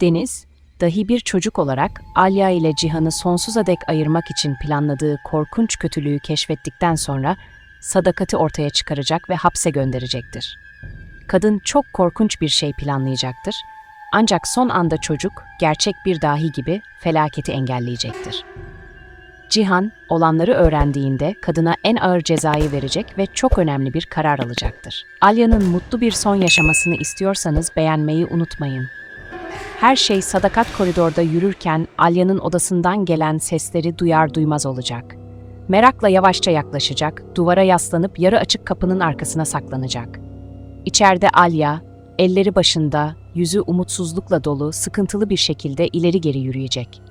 Deniz, dahi bir çocuk olarak Alya ile Cihan'ı sonsuza dek ayırmak için planladığı korkunç kötülüğü keşfettikten sonra sadakati ortaya çıkaracak ve hapse gönderecektir. Kadın çok korkunç bir şey planlayacaktır. Ancak son anda çocuk, gerçek bir dahi gibi felaketi engelleyecektir. Cihan, olanları öğrendiğinde kadına en ağır cezayı verecek ve çok önemli bir karar alacaktır. Alya'nın mutlu bir son yaşamasını istiyorsanız beğenmeyi unutmayın. Her şey sadakat koridorda yürürken Alya'nın odasından gelen sesleri duyar duymaz olacak. Merakla yavaşça yaklaşacak, duvara yaslanıp yarı açık kapının arkasına saklanacak. İçeride Alya, elleri başında, yüzü umutsuzlukla dolu, sıkıntılı bir şekilde ileri geri yürüyecek.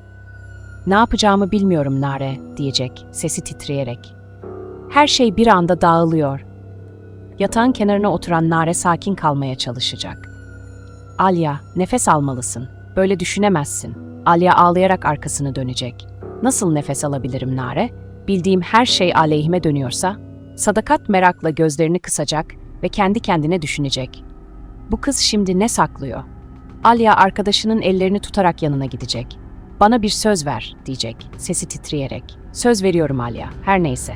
Ne yapacağımı bilmiyorum Nare, diyecek, sesi titreyerek. Her şey bir anda dağılıyor. Yatağın kenarına oturan Nare sakin kalmaya çalışacak. Alya, nefes almalısın. Böyle düşünemezsin. Alya ağlayarak arkasını dönecek. Nasıl nefes alabilirim Nare? Bildiğim her şey aleyhime dönüyorsa? Sadakat merakla gözlerini kısacak ve kendi kendine düşünecek. Bu kız şimdi ne saklıyor? Alya arkadaşının ellerini tutarak yanına gidecek. Bana bir söz ver, diyecek, sesi titreyerek. Söz veriyorum Alya, her neyse.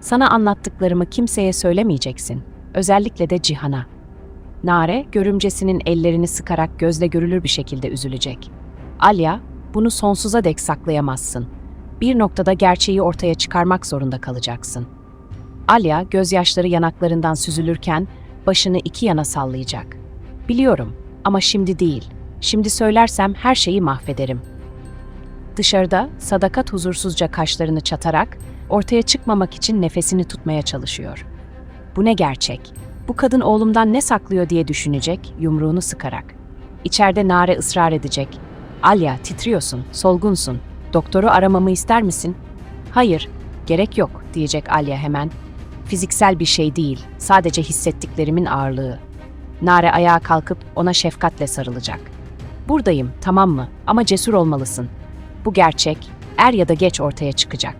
Sana anlattıklarımı kimseye söylemeyeceksin. Özellikle de Cihan'a. Nare, görümcesinin ellerini sıkarak gözle görülür bir şekilde üzülecek. Alya, bunu sonsuza dek saklayamazsın. Bir noktada gerçeği ortaya çıkarmak zorunda kalacaksın. Alya, gözyaşları yanaklarından süzülürken başını iki yana sallayacak. Biliyorum ama şimdi değil. Şimdi söylersem her şeyi mahvederim. Dışarıda Sadakat huzursuzca kaşlarını çatarak ortaya çıkmamak için nefesini tutmaya çalışıyor. Bu ne gerçek? Bu kadın oğlumdan ne saklıyor diye düşünecek, yumruğunu sıkarak. İçeride Nare ısrar edecek. Alya, titriyorsun, solgunsun. Doktoru aramamı ister misin? Hayır, gerek yok, diyecek Alya hemen. Fiziksel bir şey değil, sadece hissettiklerimin ağırlığı. Nare ayağa kalkıp ona şefkatle sarılacak. Buradayım, tamam mı? Ama cesur olmalısın. Bu gerçek, er ya da geç ortaya çıkacak.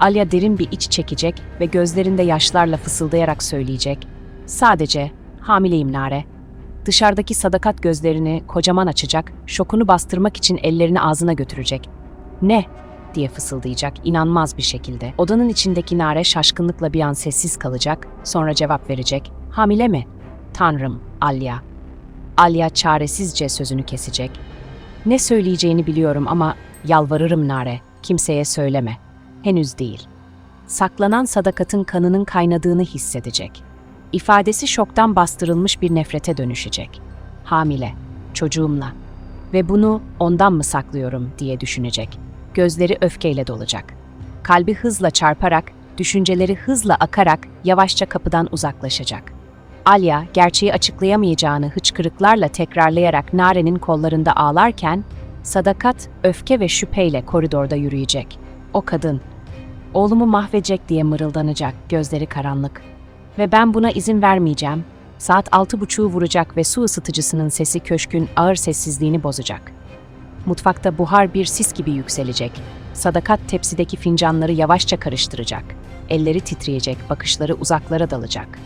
Alya derin bir iç çekecek ve gözlerinde yaşlarla fısıldayarak söyleyecek. Sadece hamileyim Nare. Dışarıdaki sadakat gözlerini kocaman açacak, şokunu bastırmak için ellerini ağzına götürecek. Ne? diye fısıldayacak inanmaz bir şekilde. Odanın içindeki Nare şaşkınlıkla bir an sessiz kalacak, sonra cevap verecek. Hamile mi? Tanrım, Alya. Alya çaresizce sözünü kesecek. Ne söyleyeceğini biliyorum ama yalvarırım Nare, kimseye söyleme. Henüz değil. Saklanan sadakatın kanının kaynadığını hissedecek. İfadesi şoktan bastırılmış bir nefrete dönüşecek. Hamile, çocuğumla. Ve bunu ondan mı saklıyorum diye düşünecek. Gözleri öfkeyle dolacak. Kalbi hızla çarparak, düşünceleri hızla akarak yavaşça kapıdan uzaklaşacak. Alya, gerçeği açıklayamayacağını hıçkırıklarla tekrarlayarak Nare'nin kollarında ağlarken, Sadakat öfke ve şüpheyle koridorda yürüyecek. O kadın, oğlumu mahvedecek diye mırıldanacak, gözleri karanlık. Ve ben buna izin vermeyeceğim. Saat altı buçuğu vuracak ve su ısıtıcısının sesi köşkün ağır sessizliğini bozacak. Mutfakta buhar bir sis gibi yükselecek. Sadakat tepsideki fincanları yavaşça karıştıracak. Elleri titreyecek, bakışları uzaklara dalacak.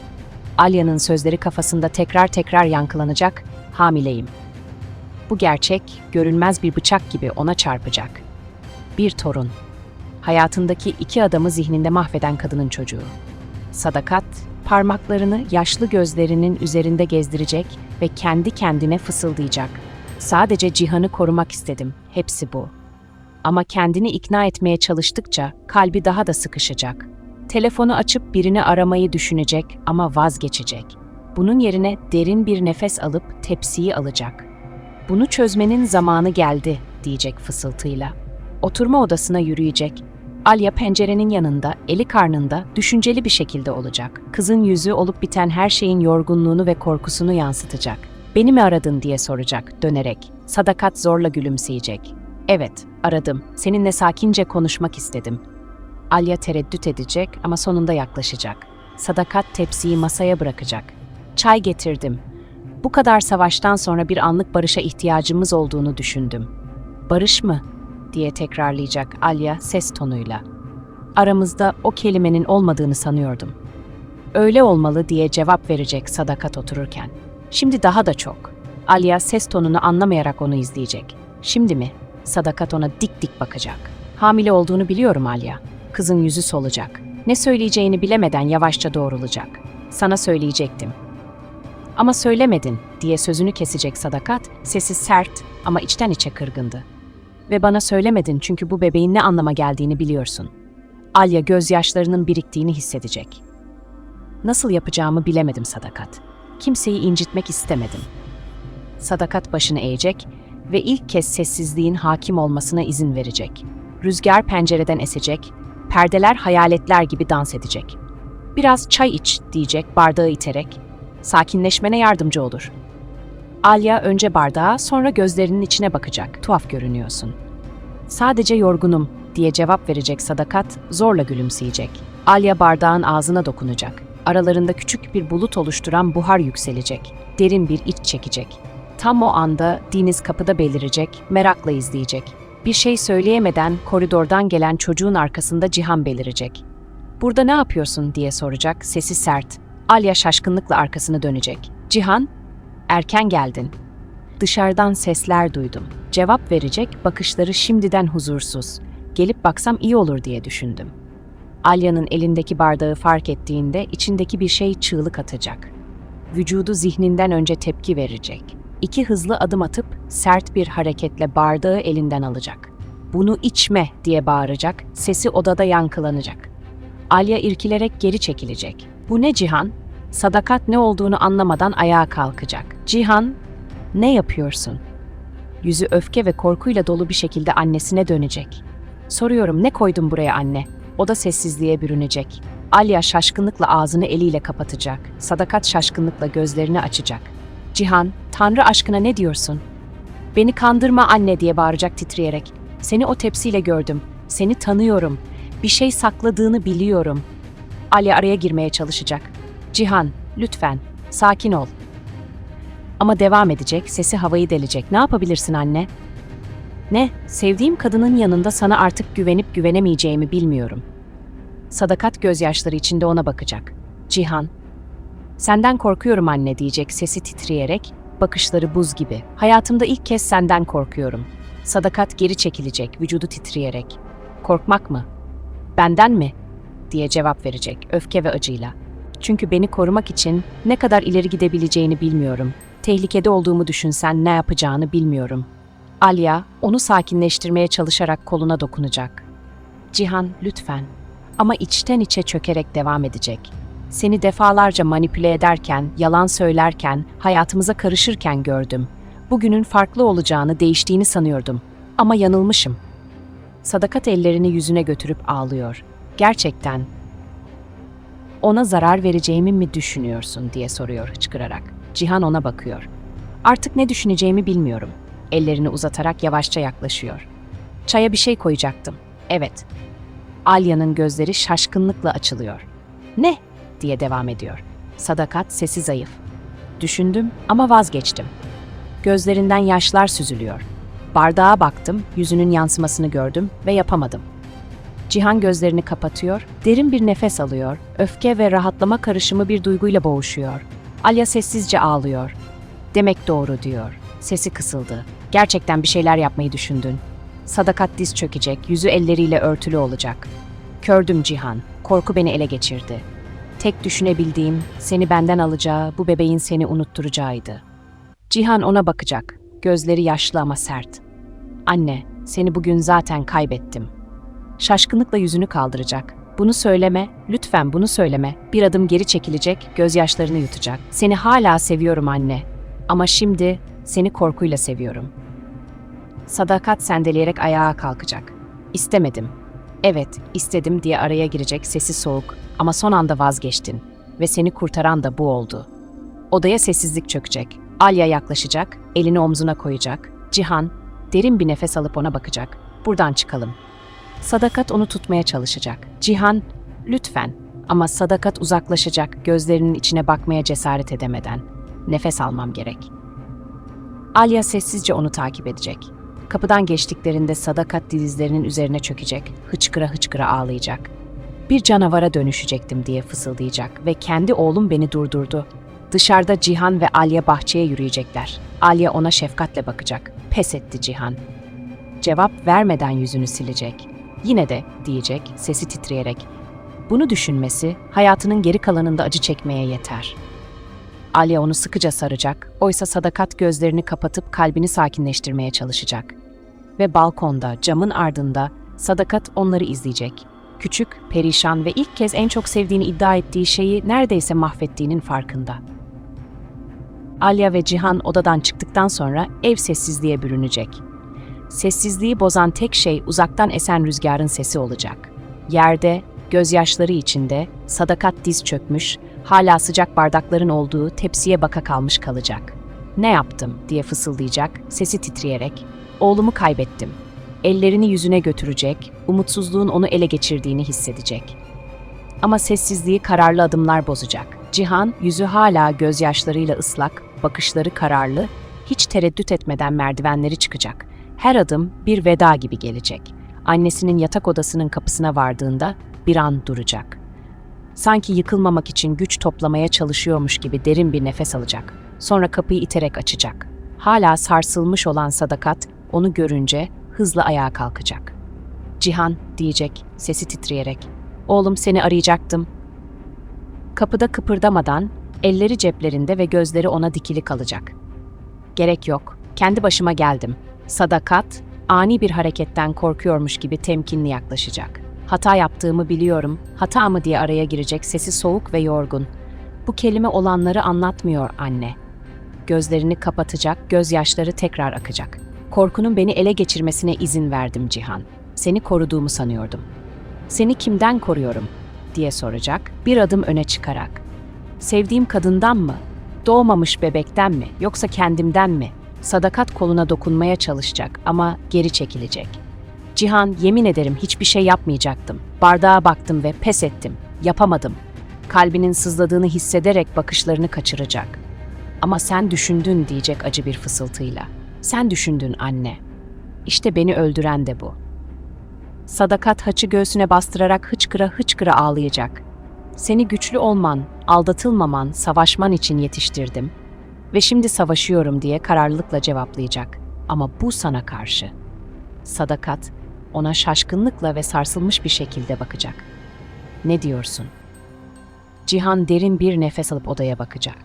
Alya'nın sözleri kafasında tekrar tekrar yankılanacak, hamileyim. Bu gerçek, görünmez bir bıçak gibi ona çarpacak. Bir torun. Hayatındaki iki adamı zihninde mahveden kadının çocuğu. Sadakat, parmaklarını yaşlı gözlerinin üzerinde gezdirecek ve kendi kendine fısıldayacak. Sadece Cihan'ı korumak istedim. Hepsi bu. Ama kendini ikna etmeye çalıştıkça kalbi daha da sıkışacak. Telefonu açıp birini aramayı düşünecek ama vazgeçecek. Bunun yerine derin bir nefes alıp tepsiyi alacak. Bunu çözmenin zamanı geldi diyecek fısıltıyla. Oturma odasına yürüyecek. Alya pencerenin yanında, eli karnında, düşünceli bir şekilde olacak. Kızın yüzü olup biten her şeyin yorgunluğunu ve korkusunu yansıtacak. Beni mi aradın diye soracak dönerek. Sadakat zorla gülümseyecek. Evet, aradım. Seninle sakince konuşmak istedim. Alya tereddüt edecek ama sonunda yaklaşacak. Sadakat tepsiyi masaya bırakacak. Çay getirdim. Bu kadar savaştan sonra bir anlık barışa ihtiyacımız olduğunu düşündüm. Barış mı? Diye tekrarlayacak Alya ses tonuyla. Aramızda o kelimenin olmadığını sanıyordum. Öyle olmalı diye cevap verecek Sadakat otururken. Şimdi daha da çok. Alya ses tonunu anlamayarak onu izleyecek. Şimdi mi? Sadakat ona dik dik bakacak. Hamile olduğunu biliyorum Alya. Kızın yüzü solacak. Ne söyleyeceğini bilemeden yavaşça doğrulacak. Sana söyleyecektim. Ama söylemedin diye sözünü kesecek Sadakat, sesi sert ama içten içe kırgındı. Ve bana söylemedin çünkü bu bebeğin ne anlama geldiğini biliyorsun. Alya gözyaşlarının biriktiğini hissedecek. Nasıl yapacağımı bilemedim Sadakat. Kimseyi incitmek istemedim. Sadakat başını eğecek ve ilk kez sessizliğin hakim olmasına izin verecek. Rüzgar pencereden esecek, perdeler hayaletler gibi dans edecek. Biraz çay iç diyecek bardağı iterek. Sakinleşmene yardımcı olur. Alya önce bardağa sonra gözlerinin içine bakacak. Tuhaf görünüyorsun. Sadece yorgunum diye cevap verecek Sadakat zorla gülümseyecek. Alya bardağın ağzına dokunacak. Aralarında küçük bir bulut oluşturan buhar yükselecek. Derin bir iç çekecek. Tam o anda Deniz kapıda belirecek, merakla izleyecek. Bir şey söyleyemeden koridordan gelen çocuğun arkasında Cihan belirecek. Burada ne yapıyorsun diye soracak, sesi sert. Alya şaşkınlıkla arkasını dönecek. Cihan, erken geldin. Dışarıdan sesler duydum. Cevap verecek, bakışları şimdiden huzursuz. Gelip baksam iyi olur diye düşündüm. Alya'nın elindeki bardağı fark ettiğinde içindeki bir şey çığlık atacak. Vücudu zihninden önce tepki verecek. İki hızlı adım atıp sert bir hareketle bardağı elinden alacak. Bunu içme diye bağıracak, sesi odada yankılanacak. Alya irkilerek geri çekilecek. Bu ne Cihan? Sadakat ne olduğunu anlamadan ayağa kalkacak. Cihan, ne yapıyorsun? Yüzü öfke ve korkuyla dolu bir şekilde annesine dönecek. Soruyorum ne koydun buraya anne? O da sessizliğe bürünecek. Alya şaşkınlıkla ağzını eliyle kapatacak. Sadakat şaşkınlıkla gözlerini açacak. Cihan, Tanrı aşkına ne diyorsun? Beni kandırma anne diye bağıracak titreyerek. Seni o tepsiyle gördüm. Seni tanıyorum. Bir şey sakladığını biliyorum. Ali araya girmeye çalışacak. Cihan, lütfen, sakin ol. Ama devam edecek, sesi havayı delecek. Ne yapabilirsin anne? Ne? Sevdiğim kadının yanında sana artık güvenip güvenemeyeceğimi bilmiyorum. Sadakat gözyaşları içinde ona bakacak. Cihan, senden korkuyorum anne diyecek sesi titreyerek, bakışları buz gibi. Hayatımda ilk kez senden korkuyorum. Sadakat geri çekilecek, vücudu titreyerek. Korkmak mı? Benden mi? diye cevap verecek öfke ve acıyla. Çünkü beni korumak için ne kadar ileri gidebileceğini bilmiyorum. Tehlikede olduğumu düşünsen ne yapacağını bilmiyorum. Alya onu sakinleştirmeye çalışarak koluna dokunacak. Cihan lütfen. Ama içten içe çökerek devam edecek. Seni defalarca manipüle ederken, yalan söylerken, hayatımıza karışırken gördüm. Bugünün farklı olacağını, değiştiğini sanıyordum. Ama yanılmışım. Sadakat ellerini yüzüne götürüp ağlıyor. Gerçekten ona zarar vereceğimi mi düşünüyorsun diye soruyor hıçkırarak. Cihan ona bakıyor. Artık ne düşüneceğimi bilmiyorum. Ellerini uzatarak yavaşça yaklaşıyor. Çaya bir şey koyacaktım. Evet. Alya'nın gözleri şaşkınlıkla açılıyor. Ne? diye devam ediyor. Sadakat sesi zayıf. Düşündüm ama vazgeçtim. Gözlerinden yaşlar süzülüyor. Bardağa baktım, yüzünün yansımasını gördüm ve yapamadım. Cihan gözlerini kapatıyor, derin bir nefes alıyor, öfke ve rahatlama karışımı bir duyguyla boğuşuyor. Alya sessizce ağlıyor. Demek doğru diyor. Sesi kısıldı. Gerçekten bir şeyler yapmayı düşündün. Sadakat diz çökecek, yüzü elleriyle örtülü olacak. Kördüm Cihan, korku beni ele geçirdi. Tek düşünebildiğim, seni benden alacağı, bu bebeğin seni unutturacağıydı. Cihan ona bakacak, gözleri yaşlı ama sert. Anne, seni bugün zaten kaybettim. Şaşkınlıkla yüzünü kaldıracak. Bunu söyleme, lütfen bunu söyleme. Bir adım geri çekilecek, gözyaşlarını yutacak. Seni hala seviyorum anne. Ama şimdi seni korkuyla seviyorum. Sadakat sendeleyerek ayağa kalkacak. İstemedim. Evet, istedim diye araya girecek sesi soğuk ama son anda vazgeçtin ve seni kurtaran da bu oldu. Odaya sessizlik çökecek. Alya yaklaşacak, elini omzuna koyacak. Cihan derin bir nefes alıp ona bakacak. Buradan çıkalım. Sadakat onu tutmaya çalışacak. Cihan, lütfen. Ama Sadakat uzaklaşacak, gözlerinin içine bakmaya cesaret edemeden. Nefes almam gerek. Alya sessizce onu takip edecek. Kapıdan geçtiklerinde Sadakat dizlerinin üzerine çökecek, hıçkıra hıçkıra ağlayacak. Bir canavara dönüşecektim diye fısıldayacak ve kendi oğlum beni durdurdu. Dışarıda Cihan ve Alya bahçeye yürüyecekler. Alya ona şefkatle bakacak. Pes etti Cihan. Cevap vermeden yüzünü silecek. Yine de diyecek sesi titreyerek. Bunu düşünmesi hayatının geri kalanında acı çekmeye yeter. Alya onu sıkıca saracak, oysa Sadakat gözlerini kapatıp kalbini sakinleştirmeye çalışacak. Ve balkonda, camın ardında Sadakat onları izleyecek. Küçük, perişan ve ilk kez en çok sevdiğini iddia ettiği şeyi neredeyse mahvettiğinin farkında. Alya ve Cihan odadan çıktıktan sonra ev sessizliğe bürünecek. Sessizliği bozan tek şey uzaktan esen rüzgarın sesi olacak. Yerde, gözyaşları içinde, sadakat diz çökmüş, hala sıcak bardakların olduğu tepsiye baka kalmış kalacak. Ne yaptım diye fısıldayacak, sesi titreyerek. Oğlumu kaybettim. Ellerini yüzüne götürecek, umutsuzluğun onu ele geçirdiğini hissedecek. Ama sessizliği kararlı adımlar bozacak. Cihan, yüzü hala gözyaşlarıyla ıslak, bakışları kararlı, hiç tereddüt etmeden merdivenleri çıkacak. Her adım bir veda gibi gelecek. Annesinin yatak odasının kapısına vardığında bir an duracak. Sanki yıkılmamak için güç toplamaya çalışıyormuş gibi derin bir nefes alacak. Sonra kapıyı iterek açacak. Hala sarsılmış olan Sadakat onu görünce hızla ayağa kalkacak. Cihan diyecek sesi titreyerek. Oğlum seni arayacaktım. Kapıda kıpırdamadan elleri ceplerinde ve gözleri ona dikili kalacak. Gerek yok. Kendi başıma geldim. Sadakat ani bir hareketten korkuyormuş gibi temkinli yaklaşacak. Hata yaptığımı biliyorum. Hata mı diye araya girecek sesi soğuk ve yorgun. Bu kelime olanları anlatmıyor anne. Gözlerini kapatacak, gözyaşları tekrar akacak. Korkunun beni ele geçirmesine izin verdim Cihan. Seni koruduğumu sanıyordum. Seni kimden koruyorum? diye soracak, bir adım öne çıkarak. Sevdiğim kadından mı? Doğmamış bebekten mi? Yoksa kendimden mi? Sadakat koluna dokunmaya çalışacak ama geri çekilecek. Cihan, yemin ederim hiçbir şey yapmayacaktım. Bardağa baktım ve pes ettim. Yapamadım. Kalbinin sızladığını hissederek bakışlarını kaçıracak. Ama sen düşündün diyecek acı bir fısıltıyla. Sen düşündün anne. İşte beni öldüren de bu. Sadakat haçı göğsüne bastırarak hıçkıra hıçkıra ağlayacak. Seni güçlü olman, aldatılmaman, savaşman için yetiştirdim ve şimdi savaşıyorum diye kararlılıkla cevaplayacak. Ama bu sana karşı. Sadakat ona şaşkınlıkla ve sarsılmış bir şekilde bakacak. Ne diyorsun? Cihan derin bir nefes alıp odaya bakacak.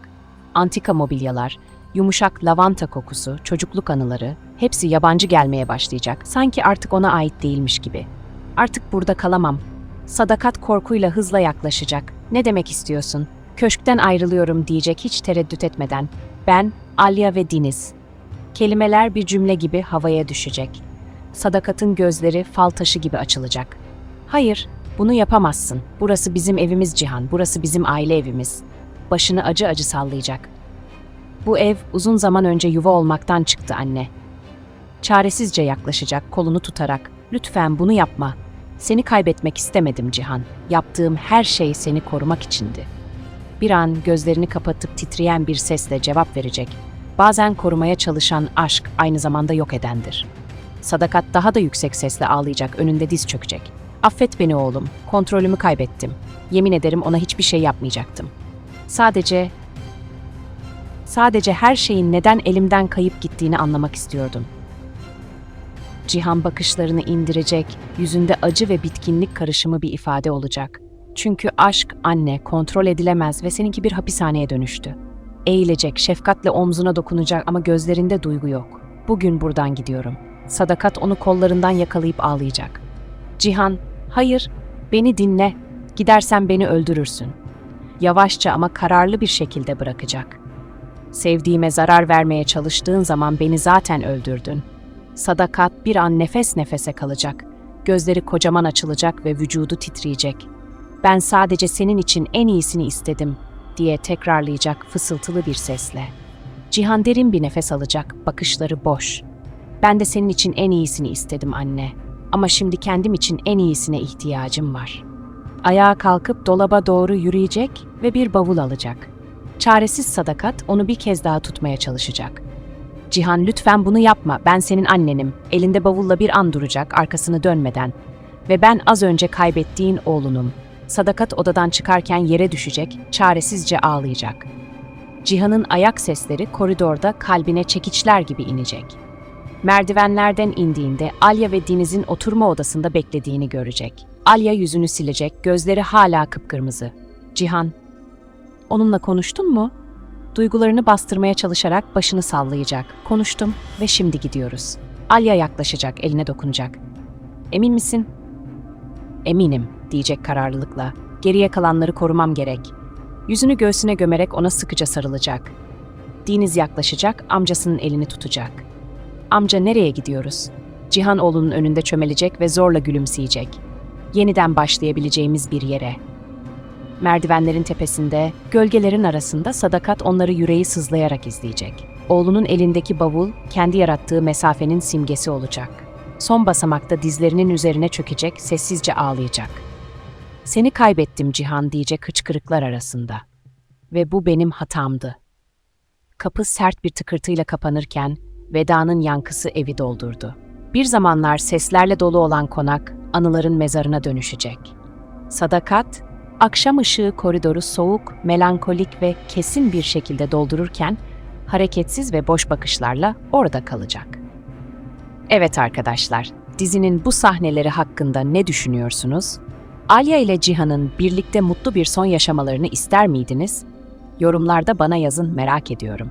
Antika mobilyalar, yumuşak lavanta kokusu, çocukluk anıları hepsi yabancı gelmeye başlayacak. Sanki artık ona ait değilmiş gibi. Artık burada kalamam. Sadakat korkuyla hızla yaklaşacak. Ne demek istiyorsun? Köşkten ayrılıyorum diyecek hiç tereddüt etmeden. Ben, Alya ve Deniz. Kelimeler bir cümle gibi havaya düşecek. Sadakat'ın gözleri fal taşı gibi açılacak. Hayır, bunu yapamazsın. Burası bizim evimiz Cihan, burası bizim aile evimiz. Başını acı acı sallayacak. Bu ev uzun zaman önce yuva olmaktan çıktı anne. Çaresizce yaklaşacak, kolunu tutarak. Lütfen bunu yapma. Seni kaybetmek istemedim Cihan. Yaptığım her şey seni korumak içindi. Bir an gözlerini kapatıp titreyen bir sesle cevap verecek. Bazen korumaya çalışan aşk aynı zamanda yok edendir. Sadakat daha da yüksek sesle ağlayacak, önünde diz çökecek. Affet beni oğlum, kontrolümü kaybettim. Yemin ederim ona hiçbir şey yapmayacaktım. Sadece Sadece her şeyin neden elimden kayıp gittiğini anlamak istiyordum. Cihan bakışlarını indirecek, yüzünde acı ve bitkinlik karışımı bir ifade olacak. Çünkü aşk anne kontrol edilemez ve seninki bir hapishaneye dönüştü. Eğilecek, şefkatle omzuna dokunacak ama gözlerinde duygu yok. Bugün buradan gidiyorum. Sadakat onu kollarından yakalayıp ağlayacak. Cihan, hayır, beni dinle. Gidersen beni öldürürsün. Yavaşça ama kararlı bir şekilde bırakacak. Sevdiğime zarar vermeye çalıştığın zaman beni zaten öldürdün. Sadakat bir an nefes nefese kalacak. Gözleri kocaman açılacak ve vücudu titreyecek. Ben sadece senin için en iyisini istedim diye tekrarlayacak fısıltılı bir sesle. Cihan derin bir nefes alacak, bakışları boş. Ben de senin için en iyisini istedim anne. Ama şimdi kendim için en iyisine ihtiyacım var. Ayağa kalkıp dolaba doğru yürüyecek ve bir bavul alacak. Çaresiz sadakat onu bir kez daha tutmaya çalışacak. Cihan lütfen bunu yapma, ben senin annenim. Elinde bavulla bir an duracak, arkasını dönmeden. Ve ben az önce kaybettiğin oğlunum. Sadakat odadan çıkarken yere düşecek, çaresizce ağlayacak. Cihan'ın ayak sesleri koridorda kalbine çekiçler gibi inecek. Merdivenlerden indiğinde Alya ve Deniz'in oturma odasında beklediğini görecek. Alya yüzünü silecek, gözleri hala kıpkırmızı. Cihan, onunla konuştun mu? Duygularını bastırmaya çalışarak başını sallayacak. Konuştum ve şimdi gidiyoruz. Alya yaklaşacak, eline dokunacak. Emin misin? Eminim, diyecek kararlılıkla. Geriye kalanları korumam gerek. Yüzünü göğsüne gömerek ona sıkıca sarılacak. Deniz yaklaşacak, amcasının elini tutacak. Amca nereye gidiyoruz? Cihan oğlunun önünde çömelecek ve zorla gülümseyecek. Yeniden başlayabileceğimiz bir yere. Merdivenlerin tepesinde, gölgelerin arasında Sadakat onları yüreği sızlayarak izleyecek. Oğlunun elindeki bavul, kendi yarattığı mesafenin simgesi olacak. Son basamakta dizlerinin üzerine çökecek, sessizce ağlayacak. Seni kaybettim Cihan diyecek hıçkırıklar arasında. Ve bu benim hatamdı. Kapı sert bir tıkırtıyla kapanırken vedanın yankısı evi doldurdu. Bir zamanlar seslerle dolu olan konak anıların mezarına dönüşecek. Sadakat, akşam ışığı koridoru soğuk, melankolik ve kesin bir şekilde doldururken hareketsiz ve boş bakışlarla orada kalacak. Evet arkadaşlar, dizinin bu sahneleri hakkında ne düşünüyorsunuz? Alya ile Cihan'ın birlikte mutlu bir son yaşamalarını ister miydiniz? Yorumlarda bana yazın merak ediyorum.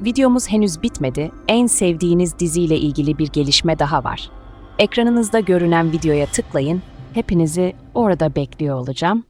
Videomuz henüz bitmedi. En sevdiğiniz diziyle ilgili bir gelişme daha var. Ekranınızda görünen videoya tıklayın. Hepinizi orada bekliyor olacağım.